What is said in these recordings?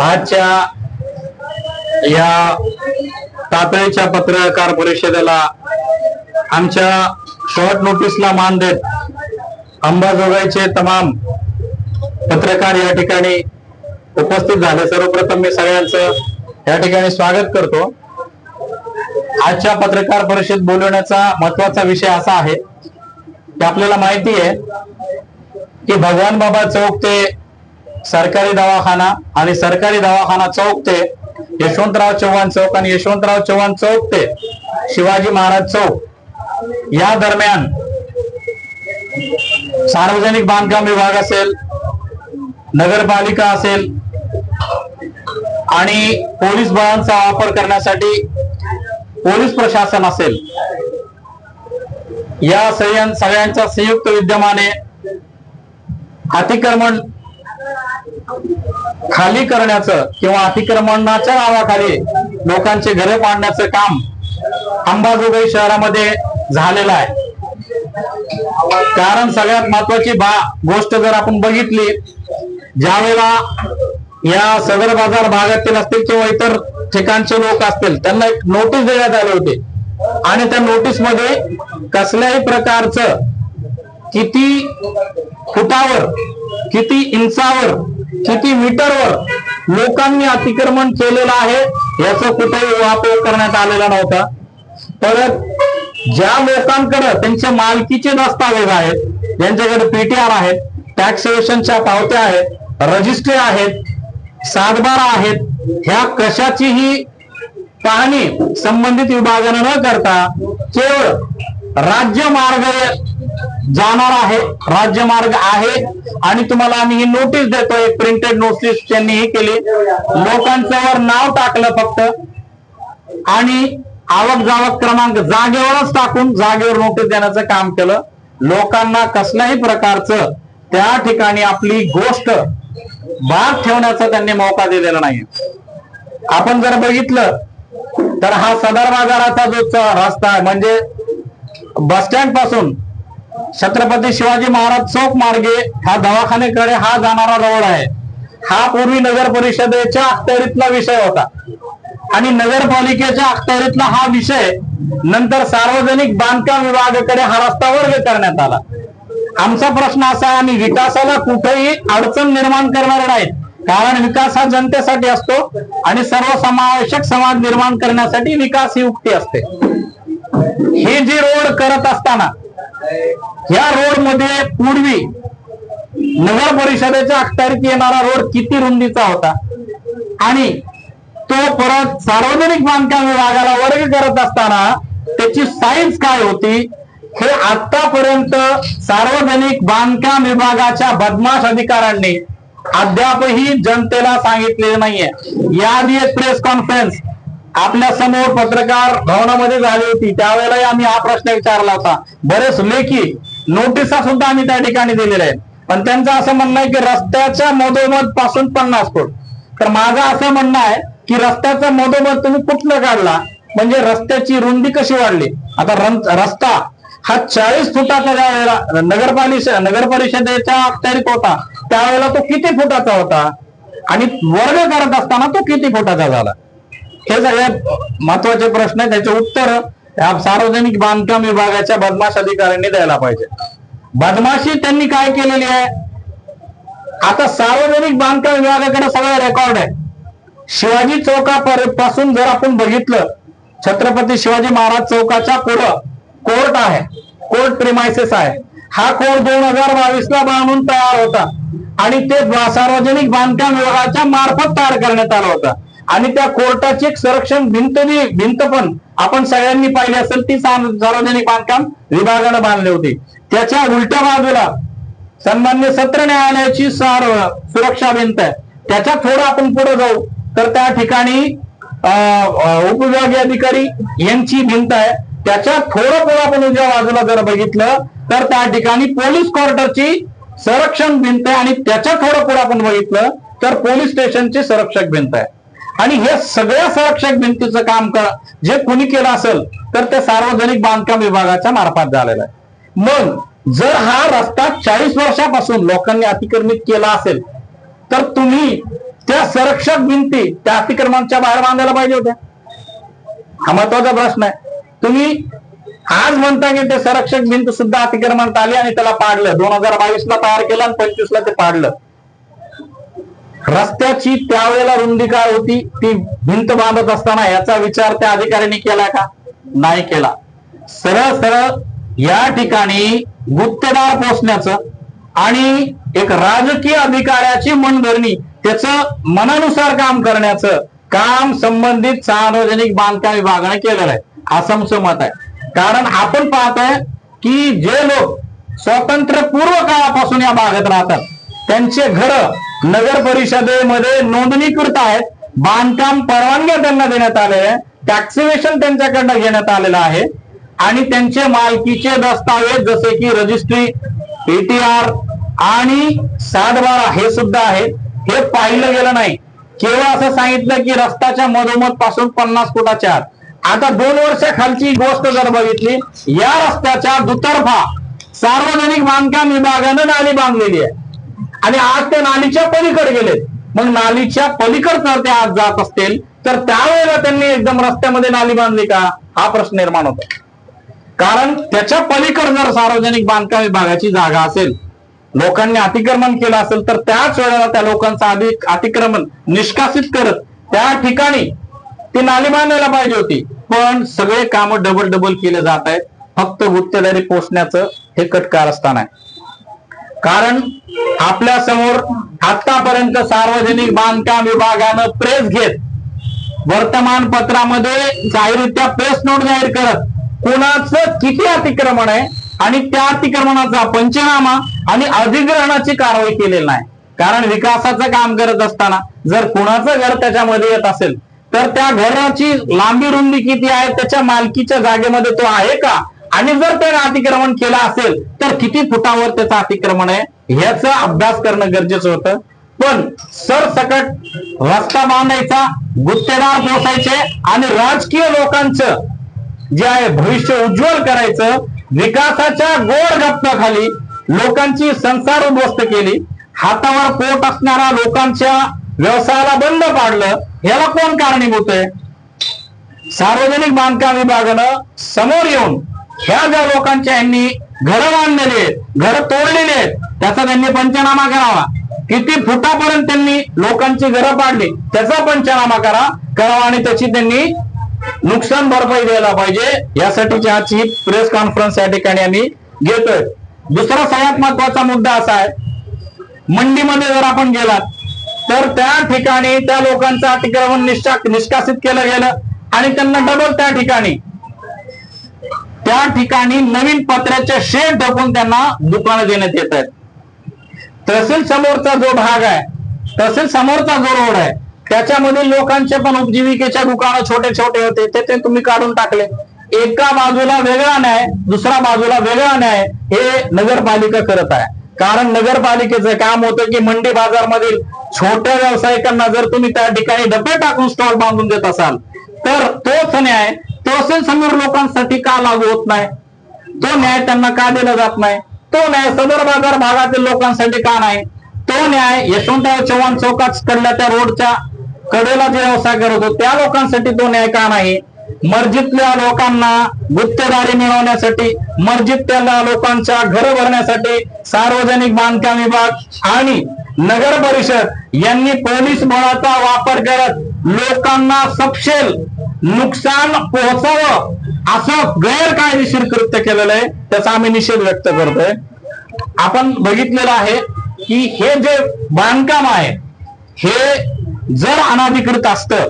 आजच्या या तातडीच्या पत्रकार परिषदेला आमच्या शॉर्ट नोटीसला मान देत अंबाजोगाईचे तमाम पत्रकार या ठिकाणी उपस्थित झाले. सर्वप्रथम मी सगळ्यांचं या ठिकाणी स्वागत करतो. आजच्या पत्रकार परिषद बोलवण्याचा महत्त्वाचा विषय असा आहे की आपल्याला माहिती आहे की भगवान बाबा चौक ते सरकारी दवाखाना आणि सरकारी दवाखाना चौक ते यशवंतराव चव्हाण चौक आणि यशवंतराव चव्हाण चौक ते शिवाजी महाराज चौक. या दरम्यान सार्वजनिक बांधकाम विभाग असेल नगरपालिका असेल आणि पोलीस बळांचा वापर करण्यासाठी पोलीस प्रशासन असेल. या सगळ्यां सगळ्यांच्या संयुक्त विद्यमाने अतिक्रमण खाली करण्याचं किंवा अतिक्रमणाच्या नावाखाली लोकांचे घरे पाडण्याचं काम अंबाजोगाई शहरामध्ये झालेलं आहे. कारण सगळ्यात महत्वाची बा गोष्ट जर आपण बघितली ज्या वेळेला या सदर बाजार भागातील असतील किंवा इतर ठिकाणचे लोक असतील त्यांना एक नोटीस देण्यात आले होते. आणि त्या नोटीसमध्ये कसल्याही प्रकारचं किती फुटावर किती इंचावर किती मीटरवर लोकांनी अतिक्रमण केलेलं आहे याचा कुठेही वापर करण्यात आलेला नव्हता. परत ज्या लोकांकडे त्यांच्या मालकीचे दस्तावेज आहेत ज्यांच्याकडे पीटीआर आहेत टॅक्सेशनच्या पावत्या आहेत रजिस्ट्री आहेत सातबारा आहेत ह्या कशाचीही पाहणी संबंधित विभागानं न करता केवळ राज्यमार्ग जाणार आहे राज्यमार्ग आहे. आणि तुम्हाला आम्ही ही नोटीस देतो एक प्रिंटेड नोटीस त्यांनी ही केली. लोकांच्यावर नाव टाकलं फक्त. आणि आवक जावक क्रमांक जागेवरच टाकून जागेवर नोटीस देण्याचं काम केलं. लोकांना कसल्याही प्रकारचं त्या ठिकाणी आपली गोष्ट भाग ठेवण्याचा त्यांनी मौका दिलेला नाही. आपण जर बघितलं तर हा सदर बाजाराचा जो रस्ता आहे म्हणजे बस स्टँडपासून छत्रपती शिवाजी महाराज चौक मार्गे हा दवाखान्याकडे हा जाणारा रोड आहे. हा पूर्वी नगर परिषदेच्या अखत्यारीतला विषय होता. आणि नगरपालिकेच्या अखत्यारीतला हा विषय नंतर सार्वजनिक बांधकाम विभागाकडे हा रस्ता वर्ग करण्यात आला. आमचा प्रश्न असा आहे आम्ही विकासाला कुठेही अडचण निर्माण करणार नाहीत. कारण विकास हा जनतेसाठी असतो आणि सर्वसमावेशक समाज निर्माण करण्यासाठी विकास ही उक्ती असते. हे जे रोड करत असताना या रोडमध्ये पूर्वी नगर परिषदेच्या अखत्यारीत येणारा रोड किती रुंदीचा होता? आणि तो परत सार्वजनिक बांधकाम विभागाला वर्ग करत असताना त्याची साईज काय होती? हे आतापर्यंत सार्वजनिक बांधकाम विभागाच्या बदमाश अधिकाऱ्यांनी अद्यापही जनतेला सांगितलेलं नाहीये. याआधी एक प्रेस कॉन्फरन्स आपल्यासमोर पत्रकार भवनामध्ये झाली होती. त्यावेळेलाही आम्ही हा प्रश्न विचारला होता. बरेच लेखी नोटिसा सुद्धा आम्ही त्या ठिकाणी दिलेल्या आहेत. पण त्यांचं असं म्हणणं आहे की रस्त्याच्या मधोमधपासून पन्नास फूट. तर माझं असं म्हणणं आहे की रस्त्याचा मधोमध तुम्ही कुठलं काढला? म्हणजे रस्त्याची रुंदी कशी वाढली? आता रस्ता हा चाळीस फुटाचा ज्या वेळेला नगरपालिका नगर परिषदेच्या अखत्यारीत होता त्यावेळेला तो किती फुटाचा होता? आणि वर्ग करत असताना तो किती फुटाचा झाला? हे सगळ्यात महत्त्वाचे प्रश्न आहेत त्याचे उत्तर सार्वजनिक बांधकाम विभागाच्या बदमाश अधिकाऱ्यांनी द्यायला पाहिजे. बदमाशी त्यांनी काय केलेली आहे? आता सार्वजनिक बांधकाम विभागाकडे सगळं रेकॉर्ड आहे. शिवाजी चौका पासून जर आपण बघितलं छत्रपती शिवाजी महाराज चौकाच्या पुढं कोर्ट आहे कोर्ट प्रिमायसेस आहे. हा कोर्ट दोन हजार बावीस ला बांधून तयार होता आणि ते सार्वजनिक बांधकाम विभागाच्या मार्फत तयार करण्यात आला होता. आणि त्या कोर्टाची एक संरक्षण भिंत भिंत पण आपण सगळ्यांनी पाहिली असेल ती सार- सार्वजनिक बांधकाम विभागानं बांधली होती. त्याच्या उलट्या बाजूला सन्मान्य सत्र न्यायालयाची सार सुरक्षा भिंत आहे. त्याच्या थोडं आपण पुढे जाऊ. तर त्या ठिकाणी उपविभागीय अधिकारी यांची भिंत आहे. त्याच्या थोडं पुढे आपण उजव्या बाजूला जर बघितलं तर त्या ठिकाणी पोलीस क्वार्टरची संरक्षण भिंत आहे. आणि त्याच्या थोडं पुढे आपण बघितलं तर पोलीस स्टेशनची संरक्षक भिंत आहे. आणि हे सगळ्या संरक्षक भिंतीचं काम का जे कोणी केलं असेल तर ते सार्वजनिक बांधकाम विभागाच्या मार्फत झालेलं आहे. मग जर हा रस्ता चाळीस वर्षापासून लोकांनी अतिक्रमित केला असेल तर तुम्ही त्या संरक्षक भिंती त्या अतिक्रमांच्या बाहेर बांधायला पाहिजे होत्या. हा महत्त्वाचा प्रश्न आहे. तुम्ही आज म्हणता की ते संरक्षक भिंत सुद्धा अतिक्रमणात आली आणि त्याला पाडलं. दोन हजार बावीस ला तयार केलं आणि पंचवीस ला ते पाडलं. रस्त्याची त्यावेळेला रुंदी काय होती ती भिंत बांधत असताना याचा विचार त्या अधिकाऱ्यांनी केला का? नाही केला. सरळ सरळ या ठिकाणी गुप्तदार पोचण्याचं आणि एक राजकीय अधिकाऱ्याची मनधरणी त्याचं मनानुसार काम करण्याचं काम संबंधित सार्वजनिक बांधकाम विभागाने केलेलं आहे. असमचं मत आहे. कारण आपण पाहतोय की जे लोक स्वतंत्र पूर्व काळापासून या भागात राहतात त्यांचे घर नगर परिषदेमध्ये नोंदणीकृत आहेत. बांधकाम परवानग्या त्यांना देण्यात आले टॅक्सिवेशन त्यांच्याकडनं घेण्यात आलेलं आहे. आणि त्यांचे मालकीचे दस्तावेज जसे की रजिस्ट्री पीटीआर आणि सातबारा हे सुद्धा आहे हे पाहिलं गेलं नाही. केवळ असं सांगितलं की रस्त्याच्या मधोमधपासून पन्नास फुटाच्या आत. आता दोन वर्षाखालची गोष्ट जर बघितली या रस्त्याच्या दुतर्फा सार्वजनिक बांधकाम विभागानं नाली बांधलेली आहे. आणि आज ते नालीच्या पलीकडे गेलेत. मग नालीच्या पलीकड जर ते आज जात असतील तर त्यावेळेला त्यांनी एकदम रस्त्यामध्ये नाली बांधली का? हा प्रश्न निर्माण होतो. कारण त्याच्या पलीकड जर सार्वजनिक बांधकाम विभागाची जागा असेल लोकांनी अतिक्रमण केलं असेल तर त्याच वेळेला त्या लोकांचं अधिक अतिक्रमण निष्कासित करत त्या ठिकाणी ती नाली बांधायला पाहिजे होती. पण सगळे काम डबल डबल केले जात आहेत. फक्त गुत्तेदारी पोचण्याचं हे कटकारस्थान आहे. कारण आपल्यासमोर आतापर्यंत सार्वजनिक बांधकाम विभागानं प्रेस घेत वर्तमानपत्रामध्ये जाहीररित्या प्रेस नोट जाहीर करत कोणाचं किती अतिक्रमण आहे आणि त्या अतिक्रमणाचा पंचनामा आणि अधिग्रहणाची कारवाई केलेली नाही. कारण विकासाचं काम करत असताना जर कुणाचं घर त्याच्यामध्ये येत असेल तर त्या घराची लांबी रुंदी किती आहे त्याच्या मालकीच्या जागेमध्ये तो आहे का? आणि जर त्याने अतिक्रमण केलं असेल तर किती फुटावर त्याचं अतिक्रमण आहे ह्याचा अभ्यास करणं गरजेचं होतं. पण सरसकट रस्ता बांधायचा गुत्तेदार पोचायचे आणि राजकीय लोकांचं जे आहे भविष्य उज्ज्वल करायचं विकासाच्या गोड गप्पाखाली लोकांची संसार उद्ध्वस्त केली हातावर पोट असणाऱ्या लोकांच्या व्यवसायाला बंद पाडलं ह्याला कोण कारणीभूत आहे? सार्वजनिक बांधकाम विभागानं समोर येऊन ह्या ज्या लोकांच्या यांनी घरं बांधलेली आहेत घरं तोडलेली आहेत त्याचा त्यांनी पंचनामा करावा. किती फुटापर्यंत त्यांनी लोकांची घरं पाडली त्याचा पंचनामा करा करावा आणि त्याची त्यांनी नुकसान भरपाई द्यायला पाहिजे. यासाठीची आजची प्रेस कॉन्फरन्स या ठिकाणी आम्ही घेतोय. दुसरा सगळ्यात महत्त्वाचा मुद्दा असा आहे मंडीमध्ये जर आपण गेलात तर त्या ठिकाणी त्या लोकांचं अतिक्रमण निष्ठा निष्कासित केलं गेलं आणि त्यांना डबल त्या ठिकाणी. त्या ठिकाणी नवीन पत्र्याचे शेड ढकून त्यांना दुकानं देण्यात येत आहेत. तहसील समोरचा जो भाग आहे तहसील समोरचा जो रोड आहे त्याच्यामध्ये लोकांचे पण उपजीविकेच्या दुकानं छोटे छोटे होते ते ते तुम्ही काढून टाकले. एका बाजूला वेगळा न्याय दुसऱ्या बाजूला वेगळा न्याय हे नगरपालिका करत आहे. कारण नगरपालिकेचं काम होतं की मंडी बाजारमधील छोट्या व्यावसायिकांना जर तुम्ही त्या ठिकाणी डबे टाकून स्टॉल बांधून देत असाल तर तोच न्याय तहसील समोर लोकांसाठी का लागू होत नाही? तो न्याय त्यांना का दिला जात नाही? तो न्याय सदर बाजार भागातील लोकांसाठी का नाही? तो न्याय यशवंतराव चव्हाण चौकात कडल्या त्या रोडच्या कडेला जे व्यवसाय करत होतो त्या लोकांसाठी तो न्याय का नाही? मर्जीतल्या लोकांना गुत्तेदारी मिळवण्यासाठी मर्जीतल्या लोकांच्या घर भरण्यासाठी सार्वजनिक बांधकाम विभाग आणि नगर परिषद यांनी पोलीस बळाचा वापर करत लोकांना सपशेल नुकसान पोहोचावं असं गैरकायदेशीर कृत्य केलेलं आहे त्याचा आम्ही निषेध व्यक्त करतोय. आपण बघितलेलं आहे की हे जे बांधकाम आहे हे जर अनाधिकृत असतं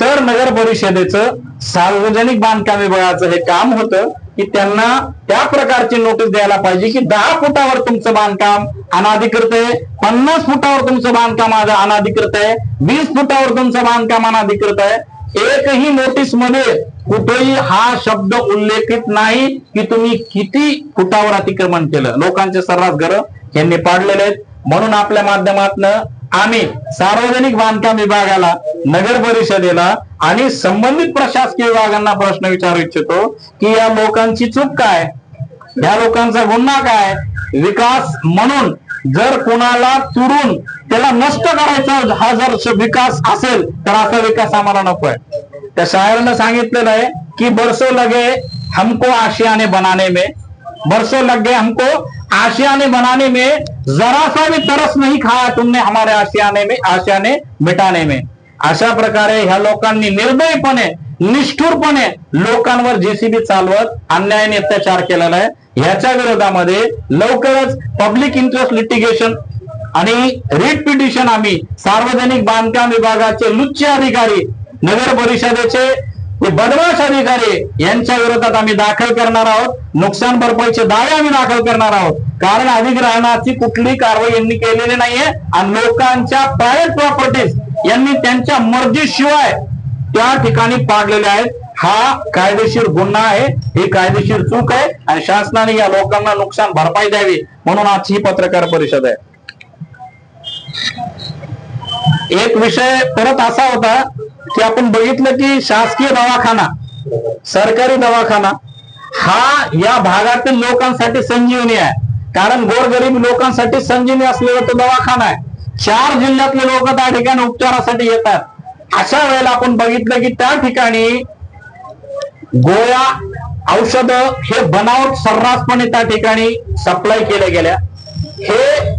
तर नगर परिषदेचं सार्वजनिक बांधकाम विभागाचं हे काम होतं की त्यांना त्या प्रकारची नोटीस द्यायला पाहिजे की दहा फुटावर तुमचं बांधकाम अनाधिकृत आहे पन्नास फुटावर तुमचं बांधकाम अनाधिकृत आहे वीस फुटावर तुमचं बांधकाम अनाधिकृत आहे एकही नोटीसमध्ये कुठेही हा शब्द उल्लेखित नाही की तुम्ही किती फुटावर अतिक्रमण केलं. लोकांचे सर्रास घर यांनी पाडलेले आहेत. म्हणून आपल्या माध्यमातनं आम्ही सार्वजनिक बांधकाम विभागाला नगर परिषदेला आणि संबंधित प्रशासकीय विभागांना प्रश्न विचारू इच्छितो की या लोकांची चूक काय? या लोकांचा गुन्हा काय? विकास म्हणून जर कोणाला तुडून त्याला नष्ट करायचा हा जर विकास असेल तर असा विकास आम्हाला नकोय त्या शायरनं सांगितलेलं आहे की बरसो लगे हमको आशियाने बनाने में बरसों लग गए हमको आशियाने बनाने में जरा सा भी तरस नहीं खाया तुमने हमारे आशियाने में आशियाने मिटाने में. अशा प्रकारे ह्या लोकांनी निर्दयपणे निष्ठुरपणे लोकांवर जेसीबी चालवत अन्यायाने अत्याचार केलेला आहे. ह्याच्या विरोधामध्ये लवकरच पब्लिक इंटरेस्ट लिटिगेशन आणि रिट पिटिशन आम्ही सार्वजनिक बांधकाम विभागाचे लुच्च अधिकारी नगर परिषदेचे बदमाश अधिकारी यांच्या विरोधात आम्ही दाखल करणार आहोत. नुकसान भरपाईचे दावे आम्ही दाखल करणार आहोत. कारण अधिग्रहणाची कुठली कारवाई यांनी केलेली नाहीये आणि लोकांच्या प्रायव्हेट प्रॉपर्टीज यांनी त्यांच्या मर्जीशिवाय त्या ठिकाणी पाडलेल्या आहेत. हा कायदेशीर गुन्हा आहे ही कायदेशीर चूक आहे आणि शासनाने या लोकांना नुकसान भरपाई द्यावी म्हणून आजची ही पत्रकार परिषद आहे. एक विषय परत असा होता की आपण बघितलं की शासकीय दवाखाना सरकारी दवाखाना हा या भागातील लोकांसाठी संजीवनी आहे. कारण गोरगरीब लोकांसाठी संजीवनी असलेला तो दवाखाना आहे. चार जिल्ह्यातले लोक त्या ठिकाणी उपचारासाठी येतात. अशा वेळेला आपण बघितलं की त्या ठिकाणी गोळ्या औषध हे बनावट सर्रासपणे त्या ठिकाणी सप्लाय केल्या गेल्या. हे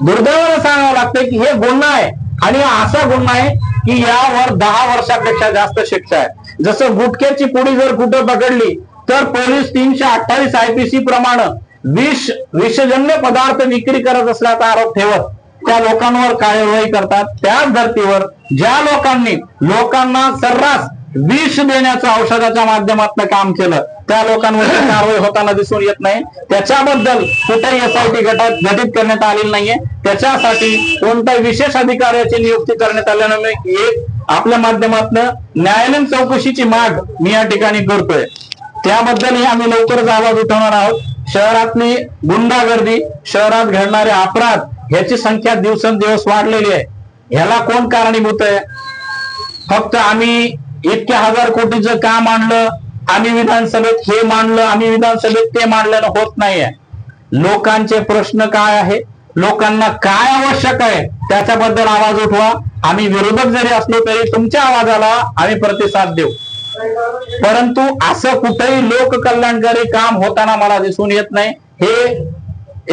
दुर्दैवानं सांगावं लागतं की हे गुन्हा आहे. आणि असा गुन्हा आहे की यावर दहा वर्षापेक्षा जास्त शिक्षा आहे. जसं गुटख्याची पुडी जर कुठं पकडली तर पोलीस तीनशे अठ्ठावीस आयपीसी प्रमाणे विष विषजन्य पदार्थ विक्री करत असल्याचा आरोप ठेवत त्या लोकांवर कार्यवाही करतात. त्याच धर्तीवर ज्या लोकांनी लोकांना सर्रास विष देण्याचं औषधाच्या माध्यमातून काम केलं. त्या लोकांवर कारवाई होताना दिसून येत नाही. त्याच्याबद्दल कुठेही एसआयटी गटात घटित करण्यात आलेली नाहीये. त्याच्यासाठी कोणत्याही विशेष अधिकाऱ्याची नियुक्ती करण्यात आल्यानं एक आपल्या माध्यमातून न्यायालयीन चौकशीची माग मी या ठिकाणी करतोय. त्याबद्दलही आम्ही लवकरच आवाज उठवणार आहोत. शहरातली गुंडागर्दी शहरात घडणारे अपराध ह्याची संख्या दिवसेंदिवस वाढलेली आहे. ह्याला कोण कारणीभूत आहे? फक्त आम्ही इतक्या हजार कोटीचं काम आणलं आम्ही विधानसभेत हे मांडलं आम्ही विधानसभेत ते मांडलं होत नाहीये. लोकांचे प्रश्न काय आहे? लोकांना काय आवश्यक आहे? त्याच्याबद्दल आवाज उठवा. आम्ही विरोधक जरी असलो तरी तुमच्या आवाजाला आम्ही प्रतिसाद देऊ. परंतु असं कुठेही लोककल्याणकारी काम होताना मला दिसून येत नाही हे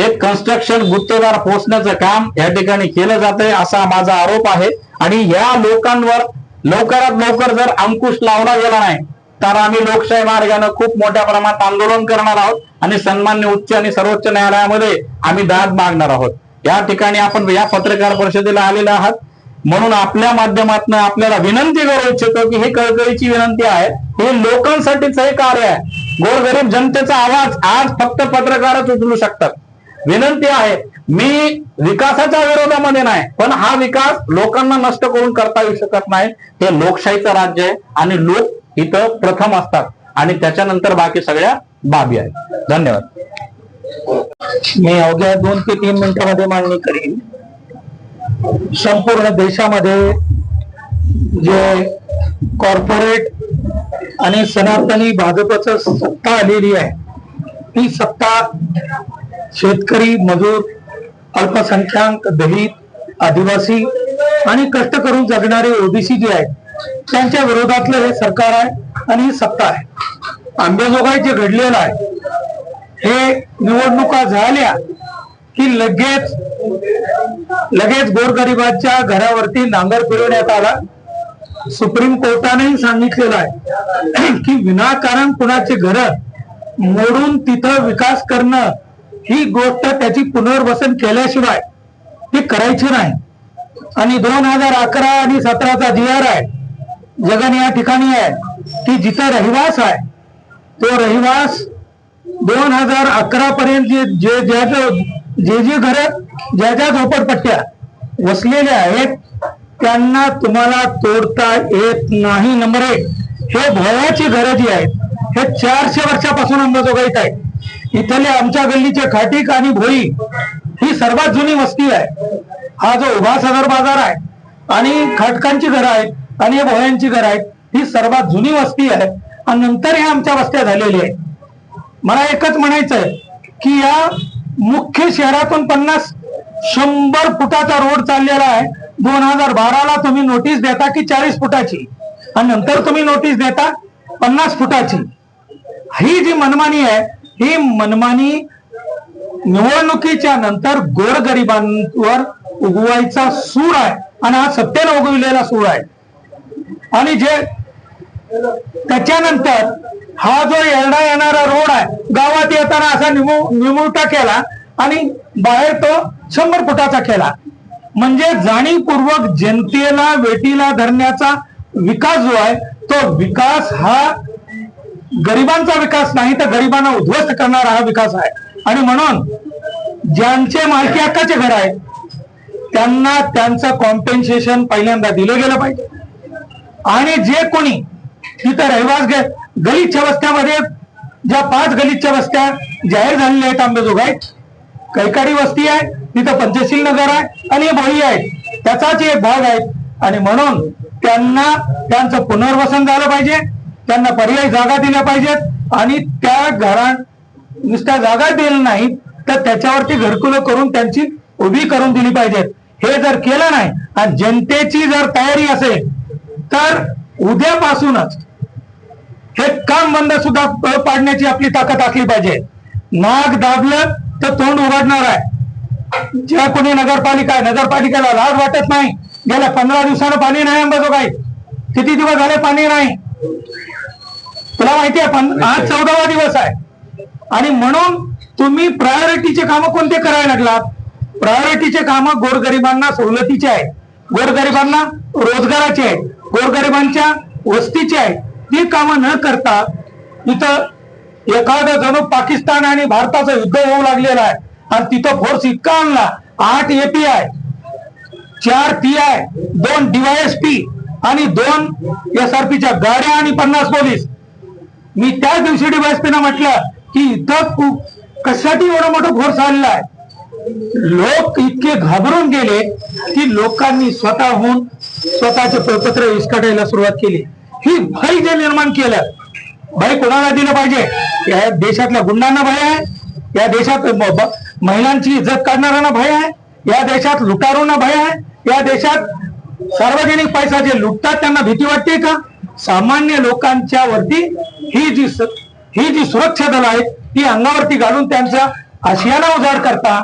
एक कन्स्ट्रक्शन गुत्तेदार पोचण्याचं काम या ठिकाणी केलं जात आहे असा माझा आरोप आहे. आणि या लोकांवर लवकरात लवकर जर अंकुश लावला गेला नाही तर आम्ही लोकशाही मार्गाने खूप मोठ्या प्रमाणात आंदोलन करणार आहोत आणि सन्मान्य उच्च आणि सर्वोच्च न्यायालयामध्ये आम्ही दाद मागणार आहोत. या ठिकाणी आपण या पत्रकार परिषदेला आलेले आहात. म्हणून आपल्या माध्यमातून आपल्याला विनंती करू इच्छितो की ही कळकळीची विनंती आहे. हे लोकांसाठीच हे कार्य आहे. गोरगरीब जनतेचा आवाज आज फक्त पत्रकारच उचलू शकतात. विनंती आहे मी विकासाच्या विरोधामध्ये नाही पण हा विकास लोकांना नष्ट करून करता येऊ शकत नाही. हे लोकशाहीचं राज्य आहे आणि लोक इथं प्रथम असतात आणि त्याच्यानंतर बाकी सगळ्या बाबी आहेत. धन्यवाद. मी अवघ्या दोन ते तीन मिनिटांमध्ये मांडणी करीन. संपूर्ण देशामध्ये जे कॉर्पोरेट आणि सनातनी भाजपचं सत्ता आलेली आहे ती सत्ता शेतकरी मजूर अल्पसंख्याक दलित आदिवासी आणि कष्ट करून जगणारे ओबीसी जे आहेत त्यांच्या विरोधातलं हे सरकार आहे आणि ही सत्ता आहे. आंबेजोगाई जे घडलेलं आहे हे निवडणुका झाल्या की लगेच लगेच गोरगरिबाच्या घरावरती नांगर फिरवण्यात आला. सुप्रीम कोर्टानेही सांगितलेलं आहे की विनाकारण कुणाचे घर मोडून तिथं विकास करणं ही गोष्ट त्याची पुनर्वसन केल्याशिवाय ती करायची नाही. आणि दोन हजार अकरा आणि सतराचा जी आर आहे जगन या ठिकाणी आहे की जिथं रहिवास आहे तो रहिवास दोन हजार अकरा पर्यंत जे जे जे जे घरं ज्या ज्या झोपडपट्ट्या वसलेल्या आहेत त्यांना तुम्हाला तोडता येत नाही. नंबर एक हे भोयाची घरं जी आहेत हे चारशे वर्षापासून अंबाजोगाईत आहेत. इथले आमच्या गल्लीचे खाटीक आणि भोई ही सर्वात जुनी वस्ती आहे. हा जो उभा सदर बाजार आहे आणि खाटकांची घरं आहेत आणि हे भोयांची घरं आहेत ही सर्वात जुनी वस्ती आहे आणि नंतर ह्या आमच्या वस्त्या झालेली आहे मला एकच म्हणायचंय की या मुख्य शहरातून पन्नास शंभर फुटाचा रोड चाललेला आहे. दोन हजार बाराला तुम्ही नोटीस देता की चाळीस फुटाची आणि नंतर तुम्ही नोटीस देता पन्नास फुटाची. ही जी मनमानी आहे ही मनमानी निवडणुकीच्या नंतर गोरगरिबांवर उगवायचा सूर आहे. आणि हा सत्तेनं उगविलेला सूर आहे. आणि जे त्याच्यानंतर हा जो येरडा येणारा रोड आहे गावात येताना असा निमु निमुळता केला आणि बाहेर तो शंभर फुटाचा केला. म्हणजे जाणीवपूर्वक जनतेला वेटीला धरण्याचा विकास जो आहे तो विकास हा गरिबांचा विकास नाही तर गरिबांना उद्ध्वस्त करणारा हा विकास आहे. आणि म्हणून ज्यांचे मालकी हक्काचे घर आहे त्यांना त्यांचं कॉम्पेन्सेशन पहिल्यांदा दिलं गेलं पाहिजे. आणि जे कोणी तिथं रहिवास घे गलिच्छ वस्त्यामध्ये ज्या पाच गलिच्छ वस्त्या जाहीर झालेल्या आहेत आंबेजोगाई कैकाडी वस्ती आहे तिथं पंचशील नगर आहे आणि हे भोई आहे त्याचाच एक भाग आहे आणि म्हणून त्यांना त्यांचं पुनर्वसन झालं पाहिजे. त्यांना पर्यायी जागा दिल्या पाहिजेत आणि त्या घरां नुसत्या जागा दिल्या नाहीत तर त्याच्यावरती घरकुलं करून त्यांची उभी करून दिली पाहिजेत. हे जर केलं नाही आणि जनतेची जर तयारी असेल तर उद्यापासूनच हे काम बंद सुद्धा पाडण्याची आपली ताकद असली पाहिजे. नाग दाबलं तर तोंड उघडणार आहे. ज्या कोणी नगरपालिका आहे नगरपालिकेला लाज वाटत नाही गेल्या पंधरा दिवसानं पाणी नाही अंबाजोगाई. किती दिवस झाले पाणी नाही? तुला माहिती आहे पण आज चौदावा दिवस आहे. आणि म्हणून तुम्ही प्रायोरिटीचे कामं कोणते करायला लागलात? प्रायोरिटीचे कामं गोरगरिबांना सवलतीचे आहेत. गोरगरिबांना रोजगाराचे आहेत. गोरगरिबांच्या वस्तीचे आहेत. ती कामं न करता इथं एखादं जणू पाकिस्तान आणि भारताचं युद्ध होऊ लागलेलं आहे. आणि तिथं फोर्स इतका आणला. आठ एपीआय चार पी आय दोन डीवायएसपी आणि दोन एसआरपीच्या गाड्या आणि पन्नास पोलीस. मी त्याच दिवशी डीवायएसपी म्हटलं की इथं कशासाठी एवढं मोठं घोर आलेला आहे लोक इतके घाबरून गेले की लोकांनी स्वतःहून स्वतःचे पत्र विस्कटायला सुरुवात केली. ही भय जे निर्माण केलं भय कोणाला दिलं पाहिजे? या देशातल्या गुंडांना भय आहे या देशात महिलांची इज्जत काढणाऱ्यांना भय आहे या देशात लुटारूंना भय आहे या देशात सार्वजनिक पैसा जे लुटतात त्यांना भीती वाटते का? सामान्य लोकांच्या वरती ही जी ही जी सुरक्षा दल आहेत ती अंगावरती घालून त्यांचा आशियाना उजाड करता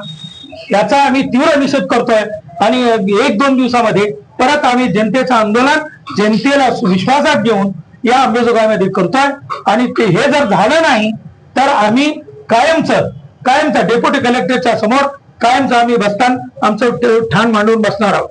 याचा आम्ही तीव्र निषेध करतोय. आणि एक दोन दिवसामध्ये परत आम्ही जनतेचं आंदोलन जनतेला विश्वासात घेऊन या अंबेजोगाईमध्ये करतोय. आणि ते हे जर झालं नाही तर आम्ही कायमचं कायमचं डेप्युटी कलेक्टरच्या समोर कायमचं आम्ही बसताना आमचं ठाण मांडून बसणार आहोत.